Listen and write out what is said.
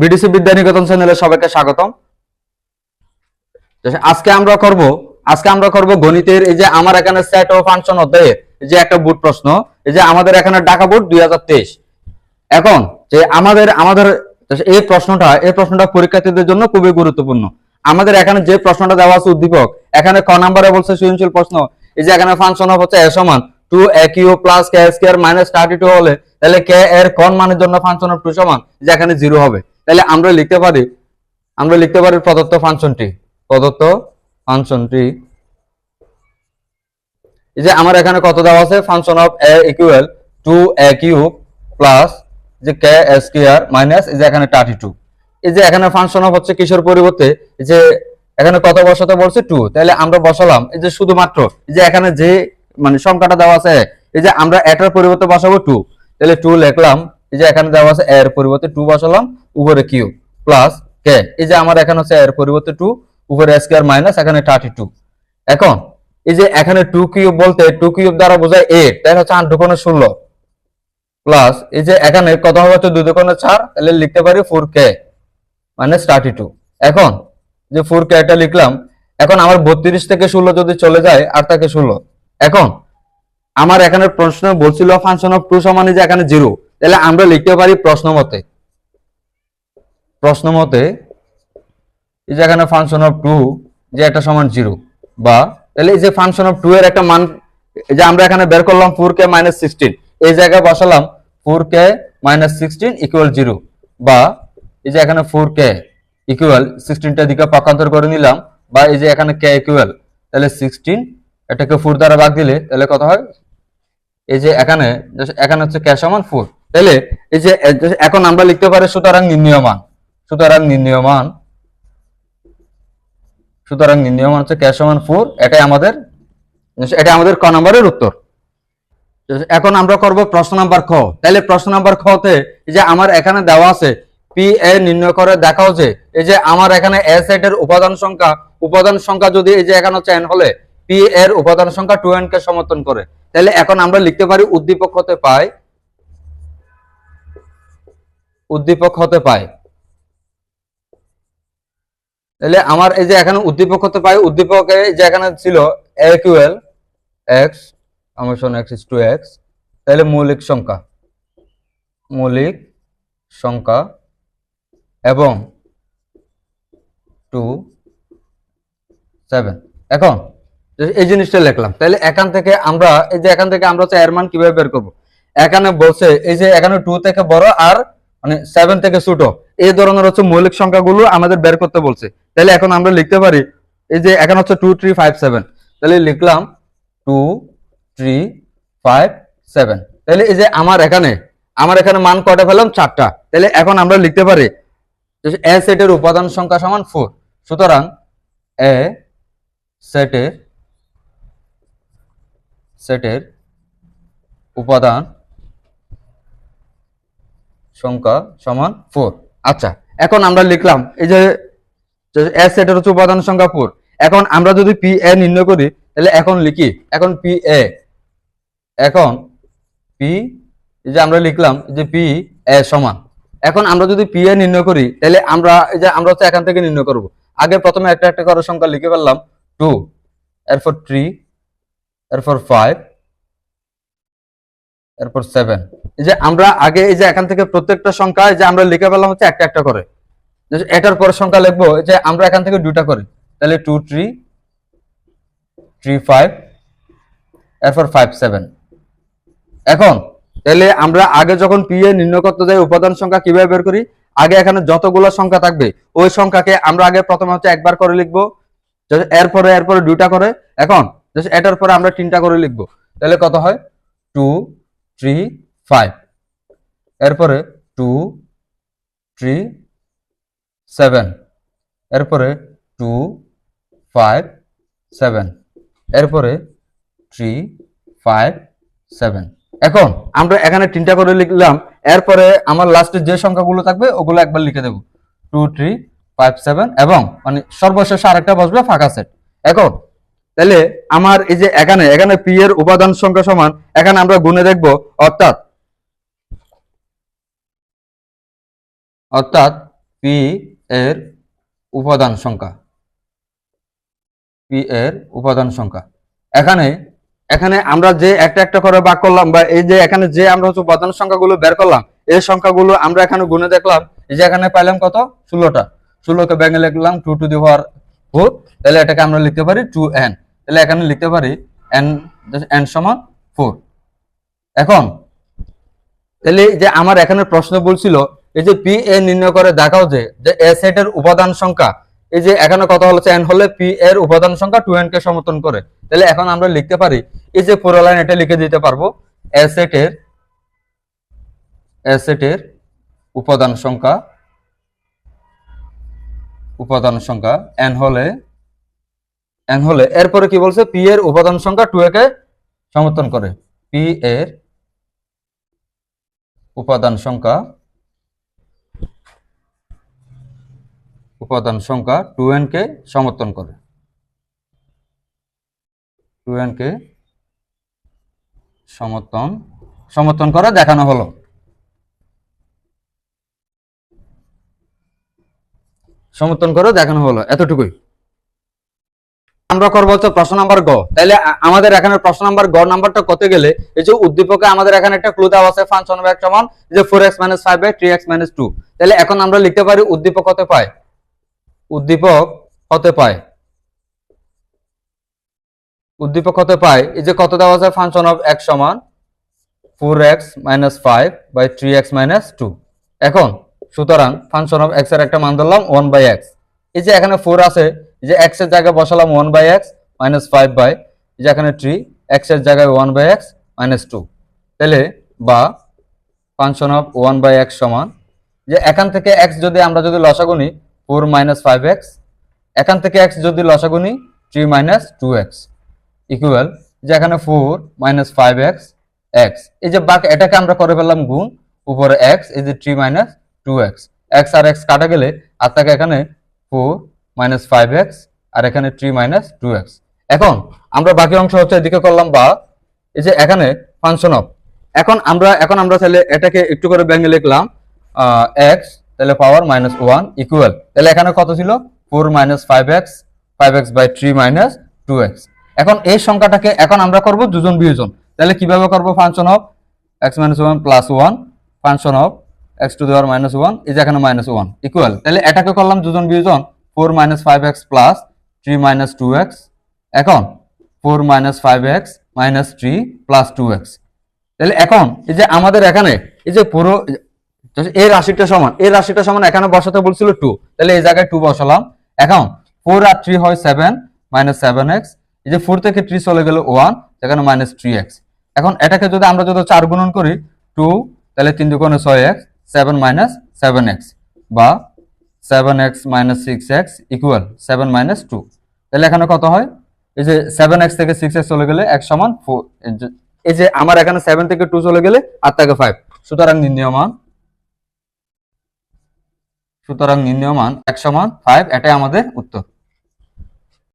BDC Vidyaniketan চ্যানেলে সবাইকে স্বাগতম। আজকে আমরা করব, আজকে আমরা করব গণিতের এই যে আমার এখানে সেট ও ফাংশন অধ্যায়ের এই যে একটা বুট প্রশ্ন, এই যে আমাদের এখানে ঢাকা বুট দুই এখন যে আমাদের আমাদের এই প্রশ্নটা এই প্রশ্নটা পরীক্ষার্থীদের জন্য খুবই গুরুত্বপূর্ণ। আমাদের এখানে যে প্রশ্নটা দেওয়া আছে উদ্দীপক, এখানে ক নাম্বারে বলছে সৃজনশীল প্রশ্ন, এই যে এখানে ফাংশন অফ হচ্ছে এ সমান two a cube plus k square minus thirty two হলে, তাহলে কে এর কোন মানের জন্য ফাংশন অফ টু সমান? যে এখানে জিরো হবে। তাহলে আমরা লিখতে পারি, আমরা লিখতে পারি প্রদত্ত ফাংশনটি প্রদত্ত ফাংশনটি। এই যে আমার এখানে কত দেওয়া আছে? Function of a equal to a cube plus যে কে স্কয়ার মাইনাস এই যে এখানে থার্টি টু। এই যে এখানে ফাংশন অফ হচ্ছে কিসের পরিবর্তে? এই যে এখানে কত বসাতে বলছে? টু। তাহলে আমরা বসালাম, এই যে শুধুমাত্র, এই যে এখানে যে মানে সংখ্যাটা দেওয়া আছে, এই যে আমরা এটার পরিবর্তে বসাবো টু। তাহলে টু লিখলাম এই যে এখানে দেওয়া আছে এর পরিবর্তে টু বসালাম, উপরে কিউ প্লাস কে এই যে আমার এখানে হচ্ছে এর পরিবর্তে টু উপরে স্কয়ার মাইনাস এখানে থার্টি টু এখন, এই যে এখানে টু কিউব বলতে টু কিউব দ্বারা বোঝায় এইট তাহলে হচ্ছে আট দুকোণে ষোলো। প্লাস এই যে এখানে কত হবে হচ্ছে দুই দুকোণে চার, তাহলে লিখতে পারি four k minus thirty two এখন, যে ফোর কে এটা লিখলাম, এখন আমার বত্রিশ থেকে ষোলো যদি চলে যায় আর থেকে ষোলো। এখন আমার এখানে প্রশ্ন বলছিল ফাংশন অফ টু সমান যে এখানে জিরো তাহলে আমরা লিখতে পারি প্রশ্ন মতে। প্রশ্ন মতে এই যে এখানে ফাংশন অফ টু যে একটা সমান জিরো বা তাহলে এই যে ফাংশন অফ টু এর একটা মান যে আমরা এখানে বের করলাম ফোর কে মাইনাস সিক্সটিন এই জায়গায় বসালাম four k minus sixteen equal zero বা এই যে এখানে ফোর কে ইকুয়াল সিক্সটিনটা দিকে পক্ষান্তর করে নিলাম, বা এই যে এখানে কে ইকুয়াল তাহলে সিক্সটিন এটাকে ফোর দ্বারা ভাগ দিলে তাহলে কত হয়? এই যে এখানে এখানে হচ্ছে কে সমান ফোর তাহলে এই যে এখন আমরা লিখতে পারি সুতরাং নির্ণয় মান সুতরাং নির্ণয় মান সুতরাং নির্ণয় মান হচ্ছে কে সমান ফোর এটাই আমাদের এটা আমাদের ক নম্বরের উত্তর। এখন আমরা করব প্রশ্ন নাম্বার খ। তাহলে প্রশ্ন নাম্বার খতে এই যে আমার এখানে দেওয়া আছে পি এ নির্ণয় করে দেখাও যে, এই যে আমার এখানে এ সেটের উপাদান সংখ্যা উপাদান সংখ্যা যদি এই যে এখানে হচ্ছে n হলে পি এর উপাদান সংখ্যা টু এন কে সমর্থন করে। তাহলে এখন আমরা লিখতে পারি উদ্দীপক হতে পাই উদ্দীপক হতে পায়। তাহলে আমার এই যে এখানে উদ্দীপক হতে পাই উদ্দীপকে যে এখানে ছিল a equal x summation x is two x তাহলে মৌলিক সংখ্যা মৌলিক সংখ্যা এবং টু সেভেন এখন এই জিনিসটা লিখলাম। তাহলে এখান থেকে আমরা এই যে এখান থেকে আমরা এর মান কীভাবে বের করব? এখানে বলছে, এই যে এখানে টু থেকে বড় আর মানে সেভেন থেকে ছোট। এই ধরনের হচ্ছে মৌলিক সংখ্যাগুলো আমাদের বের করতে বলছে। তাহলে এখন আমরা লিখতে পারি, এই যে এখানে হচ্ছে টু থ্রি ফাইভ সেভেন তাহলে লিখলাম টু থ্রি ফাইভ সেভেন তাহলে এই যে আমার এখানে আমার এখানে মান কটা পেলাম? চারটা। তাহলে এখন আমরা লিখতে পারি এ সেটের উপাদান সংখ্যা সমান ফোর সুতরাং এ সেটের সেটের উপাদান সংখ্যা সমান ফোর আচ্ছা এখন আমরা লিখলাম এই যে এ সেটের হচ্ছে উপাদান সংখ্যা ফোর এখন আমরা যদি পি এ নির্ণয় করি, তাহলে এখন লিখি, এখন পি এ এখন পি এই যে আমরা লিখলাম যে পি এ সমান। এখন আমরা যদি পি এ নির্ণয় করি, তাহলে আমরা, এই যে আমরা হচ্ছে এখান থেকে নির্ণয় করব। আগে প্রথমে একটা একটা করে সংখ্যা লিখে ফেললাম টু এরপর থ্রি এরপর ফাইভ এরপর সেভেন এই যে আমরা আগে এই যে এখান থেকে প্রত্যেকটা সংখ্যা যে আমরা লিখে পেলাম হচ্ছে একটা একটা করে। এটার পর সংখ্যা লিখব যে আমরা এখান থেকে দুটা করি। তাহলে টু থ্রি থ্রি ফাইভ এরপর ফাইভ সেভেন এখন, তাহলে আমরা আগে যখন পি এ নির্ণয় করতে যাই উপাদান সংখ্যা কীভাবে বের করি, আগে এখানে যতগুলো সংখ্যা থাকবে, ওই সংখ্যাকে আমরা আগে প্রথমে হচ্ছে একবার করে লিখব। এরপরে এরপরে দুটা করে। এখন এটার পরে আমরা তিনটা করে লিখব। তাহলে কত হয়? টু থ্রি ফাইভ এরপরে টু থ্রি সেভেন এরপরে টু ফাইভ সেভেন এরপরে থ্রি ফাইভ সেভেন এখন আমরা এখানে তিনটা করে লিখলাম। এরপরে আমার লাস্টে যে সংখ্যাগুলো থাকবে, ওগুলো একবার লিখে দেবো। টু থ্রি ফাইভ সেভেন এবং মানে সর্বশেষ আরেকটা বসবে ফাঁকা সেট এখন তাহলে আমার এই যে এখানে এখানে পি এর উপাদান সংখ্যা সমান, এখানে আমরা গুণে দেখব, অর্থাৎ অর্থাৎ পি এর উপাদান সংখ্যা পি এর উপাদান সংখ্যা। এখানে এখানে আমরা যে একটা একটা করে ভাগ করলাম, বা এই যে এখানে যে আমরা হচ্ছে উপাদান সংখ্যাগুলো বের করলাম, এই সংখ্যাগুলো আমরা এখানে গুণে দেখলাম, এই যে এখানে পাইলাম কত? ষোলোটা। ষোলোকে ব্যাঙে লিখলাম two to the power four তাহলে এটাকে আমরা লিখতে পারি টু এন তাহলে এখানে লিখতে পারি এন এন সমান ফোর এখন, তাহলে যে আমার এখানে প্রশ্ন বলছিল এই যে পি এ নির্ণয় করে দেখাও যে এ সেটের উপাদান সংখ্যা, এই যে এখানে কথা হচ্ছে এন হলে পি এর উপাদান সংখ্যা টু এন কে সমর্থন করে। তাহলে এখন আমরা লিখতে পারি, এই যে পুরো লাইন এটা লিখে দিতে পারব এ সেটের এ সেটের উপাদান সংখ্যা উপাদান সংখ্যা এন হলে এন হলে এরপরে কি বলছে? পি এর উপাদান সংখ্যা টু কে সমর্থন করে। পি এর উপাদান সংখ্যা উপাদান সংখ্যা টু এন কে সমর্থন করে। টু এন কে সমর্থন সমর্থন করে দেখানো হলো। সমর্থন করে দেখানো হলো। এতটুকুই। আমরা করব হচ্ছে প্রশ্ন নাম্বার গ। তাহলে আমাদের এখানে প্রশ্ন নাম্বার গ নাম্বারটা কত গেলে, এই যে উদ্দীপকে আমাদের এখানে একটা ক্লু দেওয়া আছে ফাংশন অফ এক্স সমান, যে four x minus five by three x minus two তাহলে এখন আমরা লিখতে পারি উদ্দীপক হতে পায়। উদ্দীপক হতে পায়। উদ্দীপক হতে পায়। এই যে কত দেওয়া আছে ফাংশন অফ এক্স সমান four x minus five by three x minus two এখন, সুতরাং ফাংশন অফ এক্সের একটা মান ধরলাম ওয়ান বাই এক্স এই যে এখানে ফোর আছে যে এক্সের জায়গায় বসালাম one by x minus five by যে এখানে থ্রি এক্সের জায়গায় one by x minus two তাহলে বা function of one by x সমান, যে এখান থেকে এক্স যদি আমরা যদি লসাগু নিই ফোর মাইনাস ফাইভ এক্স এখান থেকে এক্স যদি লসাগু নিই three minus two x equal যে এখানে four minus five x x এই যে বাক, এটাকে আমরা করে ফেললাম গুণ, উপরে এক্স এই যে three minus two x x আর এক্স কাটা গেলে, আর থাকে এখানে ফোর মাইনাস ফাইভ এক্স আর এখানে থ্রি মাইনাস টু এক্স এখন আমরা বাকি অংশ হচ্ছে এদিকে করলাম বা এই যে এখানে ফাংশন অফ এখন আমরা এখন আমরা তাহলে এটাকে একটু করে ব্যাঙ্গে লিখলাম এক্স তাহলে পাওয়ার মাইনাস ওয়ান ইকুয়াল তাহলে এখানে কত ছিল? Four minus five x five x by three minus two x এখন এই সংখ্যাটাকে এখন আমরা করব দুজন বিয়োজন। তাহলে কীভাবে করব function of x minus one plus one function of x two দেওয়ার মাইনাস ওয়ান এই যে এখানে মাইনাস ওয়ান ইকুয়াল তাহলে এটাকে করলাম দুজন বিয়োজন। Four minus five x plus three minus two x. এখন four minus five x minus three plus two x. তাহলে এখন এই যে আমাদের এখানে এই যে পুরো এই রাশিটা সমান, এই রাশিটা সমান এখানে বসাতে বলছিল টু। তাহলে এই জায়গায় টু বসালাম। এখন ফোর আর থ্রি হয় সেভেন মাইনাস সেভেন এক্স। এই যে ফোর থেকে থ্রি চলে গেল ওয়ান, সেখানে মাইনাস থ্রি এক্স। এখন এটাকে যদি আমরা যদি চার গুণন করি, টু, তাহলে তিন দুগুণে ছয় x, seven minus seven x বা seven x minus six x equal seven minus two তাহলে এখানে কত হয়? এই যে সেভেন এক্স থেকে সিক্স এক্স চলে গেলে এক সমান ফোর এই যে আমার এখানে সেভেন থেকে টু চলে গেলে আর থেকে ফাইভ সুতরাং নির্ণয় মান সুতরাং নির্ণয় এক সমান ফাইভ এটাই আমাদের উত্তর।